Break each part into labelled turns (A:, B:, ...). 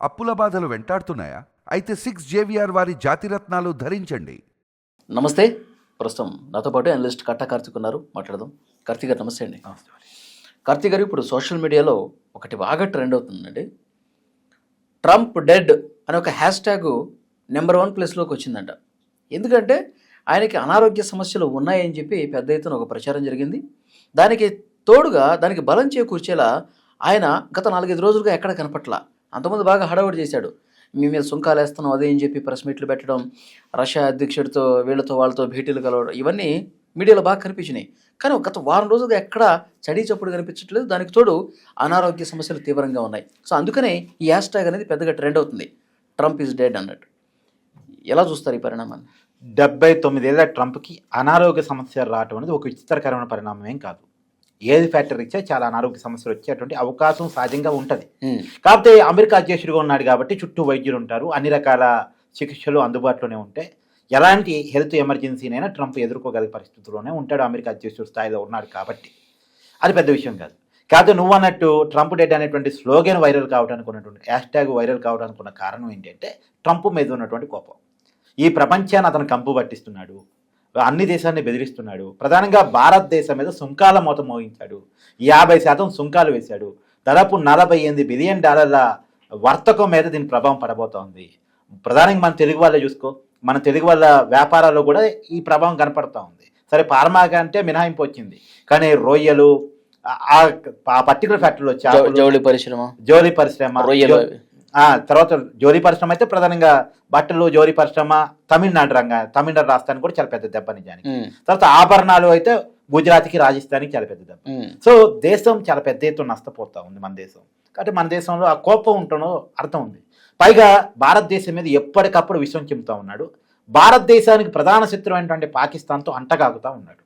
A: అప్పుల బాధలు వెంటాడుతున్నాయా? అయితే సిక్స్ జేవిఆర్ వారి జాతిరత్నాలు ధరించండి.
B: నమస్తే. ప్రస్తుతం నాతో పాటు అనలిస్ట్ కట్టా కార్తీక్ ఉన్నారు. మాట్లాడదాం. కార్తీక్ గారు నమస్తే అండి. కార్తీక్ గారు ఇప్పుడు సోషల్ మీడియాలో ఒకటి బాగా ట్రెండ్ అవుతుందండి. ట్రంప్ డెడ్ అనే ఒక హ్యాష్ ట్యాగ్ నెంబర్ వన్ ప్లేస్లోకి వచ్చిందంట. ఎందుకంటే ఆయనకి అనారోగ్య సమస్యలు ఉన్నాయని చెప్పి పెద్ద ఎత్తున ఒక ప్రచారం జరిగింది. దానికి తోడుగా దానికి బలం చేకూర్చేలా ఆయన గత నాలుగైదు రోజులుగా ఎక్కడ కనపట్ల? అంతకుముందు బాగా హడావుడి చేశాడు. మీ మీద సుంకాలు వేస్తున్నాం అదే అని చెప్పి ప్రెస్ మీట్లు పెట్టడం రష్యా అధ్యక్షుడితో వీళ్ళతో వాళ్ళతో భేటీలు కలవడం ఇవన్నీ మీడియాలో బాగా కనిపించినాయి. కానీ గత వారం రోజులుగా ఎక్కడ చడీ చప్పుడు కనిపించట్లేదు. దానికి తోడు అనారోగ్య సమస్యలు తీవ్రంగా ఉన్నాయి. సో అందుకనే ఈ హ్యాష్ ట్యాగ్ అనేది పెద్దగా ట్రెండ్ అవుతుంది. ట్రంప్ ఈజ్ డెడ్ అన్నట్టు. ఎలా చూస్తారు ఈ పరిణామాన్ని?
C: డెబ్బై తొమ్మిదేళ్ళ ట్రంప్కి అనారోగ్య సమస్యలు రావటం అనేది ఒక విచిత్రకరమైన పరిణామం ఏం కాదు. ఏది ఫ్యాక్టర్ ఇచ్చా చాలా అనారోగ్య సమస్యలు వచ్చేటువంటి అవకాశం సహజంగా ఉంటుంది. కాకపోతే అమెరికా అధ్యక్షుడిగా ఉన్నాడు కాబట్టి చుట్టూ వైద్యులు ఉంటారు. అన్ని రకాల చికిత్సలు అందుబాటులోనే ఉంటాయి. ఎలాంటి హెల్త్ ఎమర్జెన్సీనైనా ట్రంప్ ఎదుర్కోగలిగే పరిస్థితుల్లోనే ఉంటాడు అమెరికా అధ్యక్షుడు స్థాయిలో ఉన్నాడు కాబట్టి. అది పెద్ద విషయం కాదు. కాదు నువ్వు అన్నట్టు ట్రంప్ డెడ్ అనేటువంటి స్లోగన్ వైరల్ కావడానికి ఉన్నటువంటి హ్యాష్ ట్యాగ్ వైరల్ కావడానికి ఉన్న కారణం ఏంటంటే ట్రంప్ మీద ఉన్నటువంటి కోపం. ఈ ప్రపంచాన్ని అతను కంపు పట్టిస్తున్నాడు. అన్ని దేశాన్ని బెదిరిస్తున్నాడు. ప్రధానంగా భారతదేశం మీద సుంకాల మూత మోగించాడు. యాభై శాతం సుంకాలు వేశాడు. దాదాపు నలభై ఎనిమిది బిలియన్ డాలర్ల వర్తకం మీద దీని ప్రభావం పడబోతోంది. ప్రధానంగా మన తెలుగు వాళ్ళే చూసుకో. మన తెలుగు వాళ్ళ వ్యాపారాల్లో కూడా ఈ ప్రభావం కనపడతా ఉంది సరే ఫార్మాగా అంటే మినహాయింపు వచ్చింది. కానీ రొయ్యలు ఆ- పర్టికులర్ ఫ్యాక్టరీలో
B: జౌళి పరిశ్రమ.
C: జోలి పరిశ్రమ
B: రొయ్యలు
C: తర్వాత జోలి పరిశ్రమ అయితే ప్రధానంగా బట్టలు జోలి పరిశ్రమ తమిళనాడు రంగ తమిళనాడు రాష్ట్రానికి కూడా చాలా పెద్ద దెబ్బ నిజానికి. తర్వాత ఆభరణాలు అయితే గుజరాత్కి రాజస్థాన్కి చాలా పెద్ద దెబ్బ. సో దేశం చాలా పెద్ద ఎత్తున నష్టపోతా ఉంది మన దేశం. కాబట్టి మన దేశంలో ఆ కోపం ఉంటుందో అర్థం ఉంది. పైగా భారతదేశం మీద ఎప్పటికప్పుడు విషయం చెబుతా ఉన్నాడు. భారతదేశానికి ప్రధాన శత్రువు అయినటువంటి పాకిస్తాన్తో అంటగాగుతా ఉన్నాడు.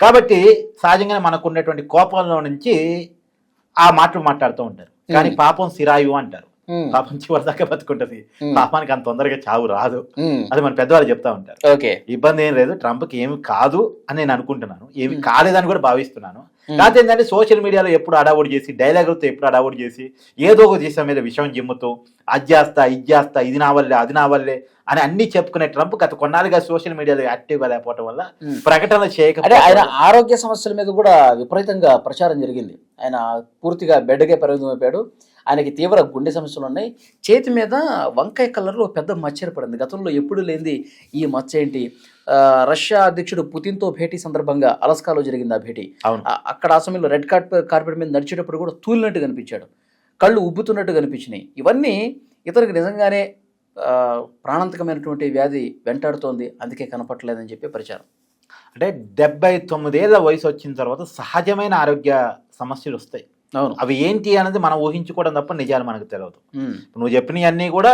C: కాబట్టి సహజంగానే మనకు ఉన్నటువంటి కోపంలో నుంచి ఆ మాటలు మాట్లాడుతూ ఉంటారు. కానీ. పాపం సిరాయు అంటారు. పాపం చివరి దాకా బతుకుంటది పాపానికి అంత తొందరగా చావు రాదు. అది మన పెద్దవాళ్ళు చెప్తా ఉంటారు.
B: ఓకే.
C: ఇబ్బంది ఏం లేదు ట్రంప్కి ఏమి కాదు అని నేను అనుకుంటున్నాను. ఏమి. కాలేదని కూడా భావిస్తున్నాను. కాకపోతే ఏంటంటే సోషల్ మీడియాలో ఎప్పుడు అడావుడు చేసి డైలాగులతో ఎప్పుడు అడావుడు చేసి ఏదో ఒక దేశం మీద విషయం జిమ్ముతూ అది చేస్తా ఇది చేస్తా ఇది నా వల్లే అది నా వల్లే అని అన్ని చెప్పుకునే ట్రంప్ గత కొన్నాళ్ళుగా సోషల్ మీడియాలో యాక్టివ్గా లేకపోవడం వల్ల. ప్రకటనలు
B: అంటే ఆయన
C: చేయకపోతే
B: ఆరోగ్య సమస్యల మీద కూడా విపరీతంగా ప్రచారం జరిగింది. ఆయన పూర్తిగా బెడ్కే పరిమితం అయిపోయాడు ఆయనకి తీవ్ర గుండె సమస్యలు ఉన్నాయి. చేతి మీద వంకాయ కలర్లో పెద్ద మచ్చ ఏర్పడింది. గతంలో ఎప్పుడు లేనిది ఈ మచ్చ ఏంటి? రష్యా అధ్యక్షుడు పుతిన్తో భేటీ సందర్భంగా అలస్కాలో జరిగింది ఆ భేటీ. అక్కడ ఆ సమయంలో రెడ్ కార్పెట్ కార్పెట్ మీద నడిచేటప్పుడు కూడా తూలినట్టు కనిపించాడు. కళ్ళు ఉబ్బుతున్నట్టు కనిపించినాయి. ఇవన్నీ ఇతనికి నిజంగానే ప్రాణాంతకమైనటువంటి వ్యాధి వెంటాడుతోంది. అందుకే కనపట్లేదని చెప్పి ప్రచారం.
C: అంటే డెబ్బై తొమ్మిదేళ్ళ వయసు వచ్చిన తర్వాత సహజమైన ఆరోగ్య సమస్యలు వస్తాయి.
B: అవును.
C: అవి ఏంటి అనేది మనం ఊహించుకోవడం తప్ప నిజాలు మనకు తెలియదు నువ్వు చెప్పినవన్నీ కూడా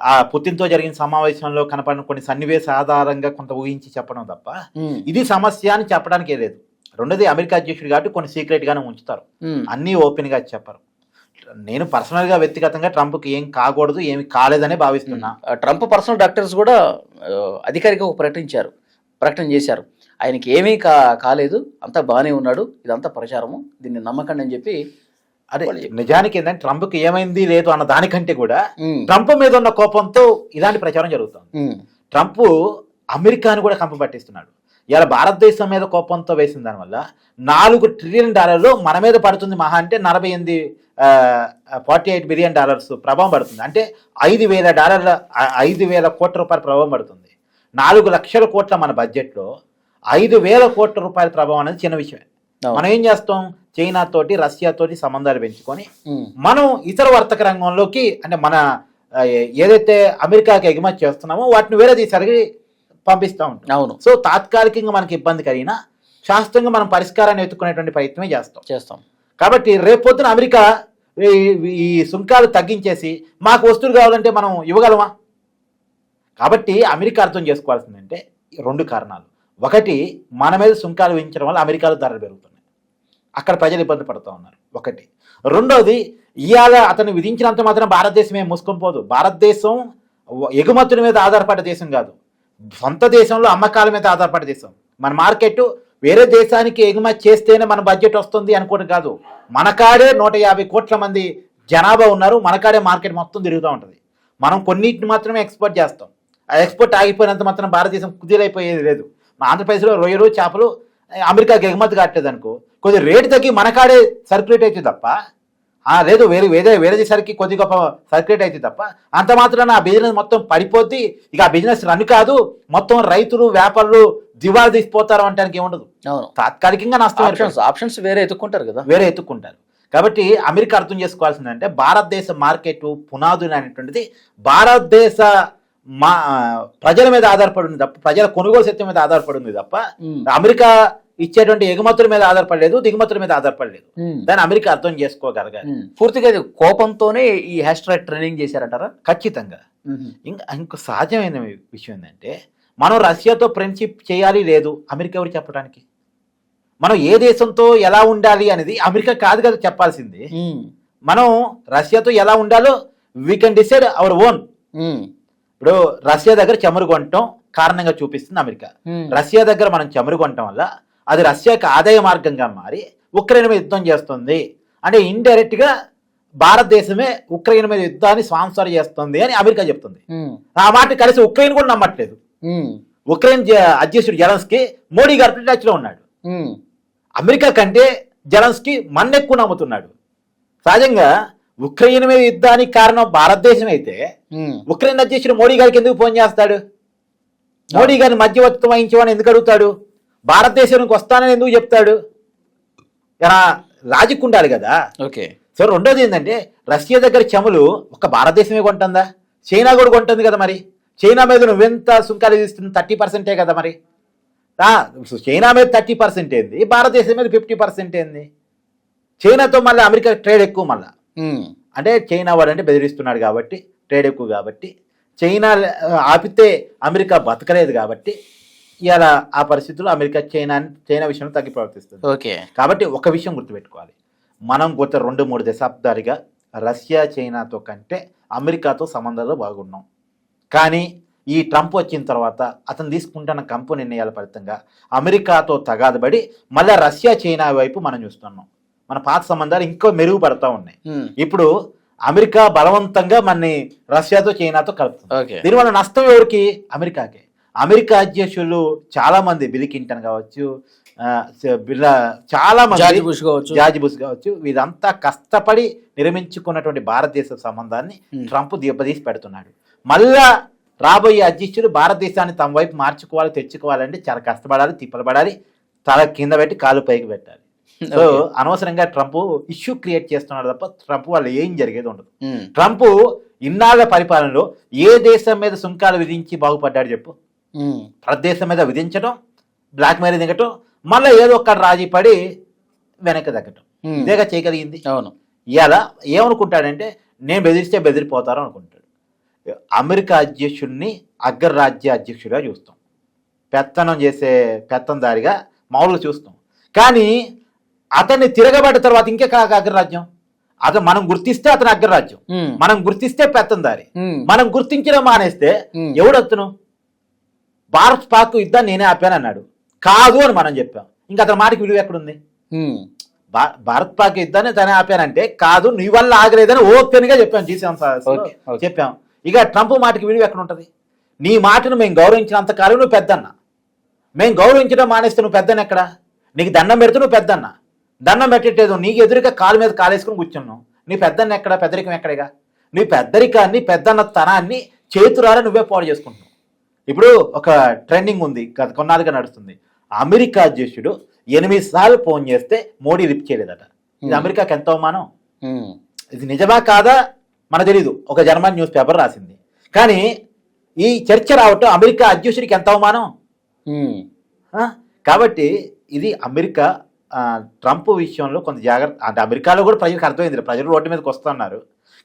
C: ఆ పుతిన్తో జరిగిన సమావేశంలో కనపడిన కొన్ని సన్నివేశ ఆధారంగా కొంత ఊహించి చెప్పడం తప్ప ఇది సమస్య అని చెప్పడానికి లేదు. రెండోది అమెరికా అధ్యక్షుడు కాబట్టి కొన్ని సీక్రెట్ గానే ఉంచుతారు అన్నీ ఓపెన్గా చెప్పరు. నేను పర్సనల్గా వ్యక్తిగతంగా ట్రంప్కి ఏం కాకూడదు ఏమి కాలేదనే భావిస్తున్నా.
B: ట్రంప్ పర్సనల్ డాక్టర్స్ కూడా ఆ, అధికారికంగా ప్రకటించారు ప్రకటన చేశారు. ఆయనకి ఏమీ కా కాలేదు అంతా బాగానే ఉన్నాడు ఇదంతా ప్రచారము దీన్ని నమ్మకండి అని చెప్పి
C: అదే. నిజానికి ఏంటంటే ట్రంప్కి ఏమైంది లేదు అన్న దానికంటే కూడా ట్రంప్ మీద ఉన్న కోపంతో ఇలాంటి ప్రచారం జరుగుతుంది. ట్రంప్ అమెరికాను కూడా కంప పట్టిస్తున్నాడు. ఇలా భారతదేశం మీద కోపంతో వేసిన దానివల్ల నాలుగు ట్రిలియన్ డాలర్లు మన మీద పడుతుంది మహా అంటే నలభై ఎనిమిది ఫార్టీ ఎయిట్ బిలియన్ డాలర్స్ ప్రభావం పడుతుంది. అంటే ఐదు వేల డాలర్ల ఐదు వేల కోట్ల రూపాయల ప్రభావం పడుతుంది. నాలుగు లక్షల కోట్ల మన బడ్జెట్లో ఐదు వేల కోట్ల రూపాయల ప్రభావం అనేది చిన్న విషయమే. మనం ఏం చేస్తాం? చైనా తోటి రష్యా తోటి సంబంధాలు పెంచుకొని మనం ఇతర వర్తక రంగంలోకి అంటే మన ఏదైతే అమెరికాకి ఎగుమతి చేస్తున్నామో వాటిని వేరే దేశాలకి పంపిస్తూ ఉంటాం.
B: అవును.
C: సో తాత్కాలికంగా మనకి ఇబ్బంది కలిగినా శాస్త్రంగా మనం పరిష్కారాన్ని ఎత్తుకునేటువంటి ప్రయత్నమే చేస్తాం.
B: చేస్తాం.
C: కాబట్టి రేపొద్దున అమెరికా ఈ- సుంకాలు తగ్గించేసి మాకు వస్తువులు కావాలంటే మనం ఇవ్వగలమా? కాబట్టి అమెరికా అర్థం చేసుకోవాల్సిందంటే రెండు కారణాలు. ఒకటి మన మీద సుంకాలు విధించడం వల్ల అమెరికాలో ధరలు పెరుగుతున్నాయి. అక్కడ ప్రజలు ఇబ్బంది పడుతూ ఉన్నారు. ఒకటి. రెండోది ఇవాళ అతను విధించినంత మాత్రం భారతదేశం ఏం మూసుకొని పోదు. భారతదేశం ఎగుమతుల మీద ఆధారపడ్డ దేశం కాదు. సొంత దేశంలో అమ్మకాల మీద ఆధారపడి దేశం మన మార్కెట్ వేరే దేశానికి ఎగుమతి చేస్తేనే మన బడ్జెట్ వస్తుంది అనుకోవడం కాదు. మనకాడే నూట యాభై కోట్ల మంది జనాభా ఉన్నారు మనకాడే మార్కెట్ మొత్తం తిరుగుతూ ఉంటుంది. మనం కొన్నిటిని మాత్రమే ఎక్స్పోర్ట్ చేస్తాం. ఆ ఎక్స్పోర్ట్ ఆగిపోయినంత మాత్రం భారతదేశం కుదిరైపోయేది లేదు. మా ఆంధ్రప్రదేశ్లో రొయ్యలు చేపలు అమెరికాకి ఎగుమతి కావట్లేదు అనుకో కొద్దిగా రేటు తగ్గి మనకాడే సర్క్యులేట్ అవుతుంది తప్ప లేదు వేరే వేరే వేరే దేశాలకి కొద్ది గొప్ప సర్క్యులేట్ అవుతుంది తప్ప. అంత మాత్రాన ఆ బిజినెస్ మొత్తం పడిపోద్ది. ఇక ఆ బిజినెస్ రన్ కాదు. మొత్తం రైతులు వ్యాపారులు దివాళా తీసిపోతారు అంటానికి ఏముండదు.
B: అవును.
C: తాత్కాలికంగా నష్టం
B: ఆప్షన్స్. ఆప్షన్స్ వేరే ఎత్తుక్కుంటారు కదా.
C: వేరే ఎత్తుక్కుంటారు. కాబట్టి అమెరికా అర్థం చేసుకోవాల్సిందంటే భారతదేశ మార్కెట్ పునాదులు అనేటువంటిది భారతదేశ మా ప్రజల మీద ఆధారపడి ఉంది తప్ప ప్రజల కొనుగోలు శక్తి మీద ఆధారపడి ఉంది తప్ప. అమెరికా ఇచ్చేటువంటి ఎగుమతుల మీద ఆధారపడలేదు దిగుమతుల మీద ఆధారపడలేదు. దాన్ని అమెరికా అర్థం చేసుకోగలగాలి.
B: పూర్తిగా కోపంతోనే ఈ హ్యాష్ ట్రాక్ ట్రైనింగ్ చేశారంటారా
C: ఖచ్చితంగా ఇంకా ఇంకో సహజమైన విషయం ఏంటంటే మనం రష్యాతో ఫ్రెండ్షిప్ చేయాలి లేదు అమెరికా ఎవరు చెప్పడానికి మనం ఏ దేశంతో ఎలా ఉండాలి అనేది అమెరికా కాదు కదా చెప్పాల్సింది. మనం రష్యాతో ఎలా ఉండాలో we can decide our
B: own.
C: ఇప్పుడు రష్యా దగ్గర చమురు కొనటం కారణంగా చూపిస్తుంది అమెరికా. రష్యా దగ్గర మనం చమురు కొనటం వల్ల అది రష్యాకి ఆదాయ మార్గంగా మారి ఉక్రెయిన్ మీద యుద్ధం చేస్తుంది అంటే ఇండైరెక్ట్గా భారతదేశమే ఉక్రెయిన్ మీద యుద్ధాన్ని స్పాన్సర్ చేస్తుంది అని అమెరికా చెప్తుంది. ఆ మాట కలిసి ఉక్రెయిన్ కూడా నమ్మట్లేదు. ఉక్రెయిన్ అధ్యక్షుడు జలన్స్కి మోడీ గారు టచ్లో ఉన్నాడు. అమెరికా కంటే జలన్స్కి మన్న ఎక్కువ నమ్ముతున్నాడు సహజంగా ఉక్రెయిన్ మీద యుద్ధానికి కారణం భారతదేశం అయితే. ఉక్రెయిన్ అధ్యక్షుడు మోడీ గారికి ఎందుకు ఫోన్ చేస్తాడు మోడీ గారిని మధ్యవర్తిత్వం వహించమని ఎందుకు అడుగుతాడు భారతదేశానికి వస్తానని ఎందుకు చెప్తాడు? ఇలా లాజిక్ ఉండాలి కదా.
B: ఓకే.
C: సో రెండోది ఏంటంటే రష్యా దగ్గర చములు ఒక భారతదేశమే కొంటుందా? చైనా కూడా కొంటుంది కదా మరి. చైనా మీద నువ్వెంత సుంకాలు విధిస్తుంది థర్టీ పర్సెంటే కదా మరి. చైనా మీద థర్టీ పర్సెంట్ ఏంది? భారతదేశం మీద ఫిఫ్టీ పర్సెంట్ ఏంది? చైనాతో మళ్ళీ అమెరికా ట్రేడ్ ఎక్కువ మళ్ళీ. అంటే చైనా వాడంటే బెదిరిస్తున్నాడు కాబట్టి ట్రేడ్ ఎక్కువ కాబట్టి. చైనా ఆపితే అమెరికా బతకలేదు కాబట్టి ఇవాళ ఆ పరిస్థితుల్లో అమెరికా చైనా చైనా విషయంలో తగ్గి ప్రవర్తిస్తుంది.
B: ఓకే.
C: కాబట్టి ఒక విషయం గుర్తుపెట్టుకోవాలి. మనం గత రెండు మూడు దశాబ్దాలుగా రష్యా చైనాతో కంటే అమెరికాతో సంబంధాలు బాగున్నాం. కానీ ఈ ట్రంప్ వచ్చిన తర్వాత అతను తీసుకుంటున్న కంపు నిర్ణయాల ఫలితంగా అమెరికాతో తగాదబడి మళ్ళీ రష్యా చైనా వైపు మనం చూస్తున్నాం. మన పాత సంబంధాలు ఇంకో మెరుగుపడతా ఉన్నాయి. ఇప్పుడు అమెరికా బలవంతంగా మనని రష్యాతో చైనాతో కలుపుతుంది.
B: ఓకే.
C: దీనివల్ల నష్టం ఎవరికి? అమెరికాకే. అమెరికా అధ్యక్షులు చాలా మంది బిల్ క్లింటన్ కావచ్చు బిల్ల చాలా మంది
B: బుష్ కావచ్చు
C: జార్జ్ బుష్ కావచ్చు వీరంతా కష్టపడి నిర్మించుకున్నటువంటి భారతదేశ సంబంధాన్ని. ట్రంప్ దెబ్బతీసి పెడుతున్నాడు మళ్ళా రాబోయే అధ్యక్షులు భారతదేశాన్ని తమ వైపు మార్చుకోవాలి తెచ్చుకోవాలంటే చాలా కష్టపడాలి తిప్పలు పడాలి తల కింద పెట్టి కాలు పైకి పెట్టాలి సో. అనవసరంగా ట్రంప్ ఇష్యూ క్రియేట్ చేస్తున్నాడు తప్ప ట్రంప్ వాళ్ళు ఏం జరిగేది ఉండదు. ట్రంప్ ఇన్నాళ్ళ పరిపాలనలో ఏ దేశం మీద సుంకాలు విధించి బాగుపడ్డాడు చెప్పు
B: ఉమ్.
C: ప్రతి దేశం మీద విధించడం బ్లాక్ మెయిల్ దిగటం మళ్ళీ ఏదో ఒక్కడ రాజీ పడి వెనక్కి తగ్గటం. ఇదేగా చేయగలిగింది
B: అవును
C: ఇవాళ ఏమనుకుంటాడంటే నేను బెదిరిస్తే బెదిరిపోతారు అనుకుంటాడు అమెరికా అధ్యక్షుడిని అగ్రరాజ్య అధ్యక్షుడిగా చూస్తాం పెత్తనం చేసే పెత్తందారిగా మామూలుగా చూస్తాం కానీ అతన్ని తిరగబడ్డ తర్వాత ఇంకే కాక అగ్రరాజ్యం అతను మనం గుర్తిస్తే అతను అగ్రరాజ్యం. మనం గుర్తిస్తే పెత్తందారి. మనం గుర్తించడం మానేస్తే
B: ఉమ్.
C: భారత్ పాక్ యుద్ధాన్ని నేనే ఆపాను అన్నాడు. కాదు అని మనం చెప్పాం. ఇంకా అతని మాటకి విలువ ఎక్కడుంది? భారత్ పాక్ యుద్ధాన్ని తనే ఆపానంటే కాదు నీ వల్ల ఆగలేదని ఓపెన్గా చెప్పాం జీసీఎం. చెప్పాం. ఇక ట్రంప్ మాటకి విలువ ఎక్కడ ఉంటది నీ మాటను మేము గౌరవించినంత కాలం నువ్వు పెద్దన్న. మేము గౌరవించడం మానేస్తే నువ్వు పెద్దన్న ఎక్కడ? నీకు దండం పెడితే నువ్వు పెద్దన్న. దండం పెట్టేటేదో నీకు ఎదురుగా కాలు మీద కాలేసుకుని కూర్చున్నావు. నీ పెద్దన్న ఎక్కడ? పెద్దరికం ఎక్కడేగా నీ పెద్దరికాన్ని పెద్దన్న తనాన్ని చేతురారా నువ్వే పాడు చేసుకుంటున్నావు. ఇప్పుడు ఒక ట్రెండింగ్ ఉంది. గత కొన్నాళ్ళుగా నడుస్తుంది. అమెరికా అధ్యక్షుడు ఎనిమిది సార్లు ఫోన్ చేస్తే మోడీ లిఫ్ట్ చేయలేదట. ఇది. అమెరికాకి ఎంత అవమానం?
B: ఉమ్.
C: ఇది నిజమా కాదా? మన తెలీదు. ఒక జర్మన్ న్యూస్ పేపర్ రాసింది. కానీ ఈ చర్చ రావటం అమెరికా అధ్యక్షుడికి ఎంత అవమానం? కాబట్టి ఇది అమెరికా ట్రంప్ విషయంలో కొంత జాగ్రత్త అంటే అమెరికాలో కూడా ప్రజలకు అర్థమైంది. ప్రజలు రోడ్డు మీదకి వస్తున్నారు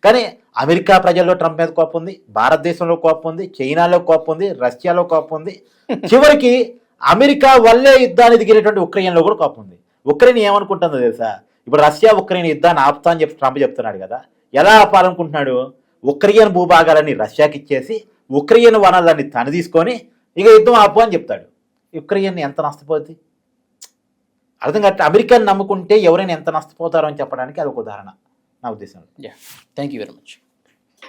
C: కానీ అమెరికా ప్రజల్లో ట్రంప్ మీద కోపం ఉంది భారతదేశంలో కోపం ఉంది చైనాలో కోపం ఉంది రష్యాలో కోపం ఉంది చివరికి అమెరికా వల్లే యుద్ధాన్ని దిగినటువంటి ఉక్రెయిన్లో కూడా కోపం ఉంది ఉక్రెయిన్ ఏమనుకుంటుందో తెలుసా? ఇప్పుడు రష్యా ఉక్రెయిన్ యుద్ధాన్ని ఆపుతా అని చెప్పి ట్రంప్ చెప్తున్నాడు కదా. ఎలా ఆపాలనుకుంటున్నాడు? ఉక్రెయిన్ భూభాగాలన్నీ రష్యాకి ఇచ్చేసి ఉక్రెయిన్ వనరులన్నీ తను తీసుకొని ఇక యుద్ధం ఆపు అని చెప్తాడు. ఉక్రెయిన్ ఎంత నష్టపోద్ది? అర్థం కాదు అమెరికాని నమ్ముకుంటే ఎవరైనా ఎంత నష్టపోతారో అని చెప్పడానికి అది ఒక ఉదాహరణ. నా ఉద్దేశం
B: yeah thank you very much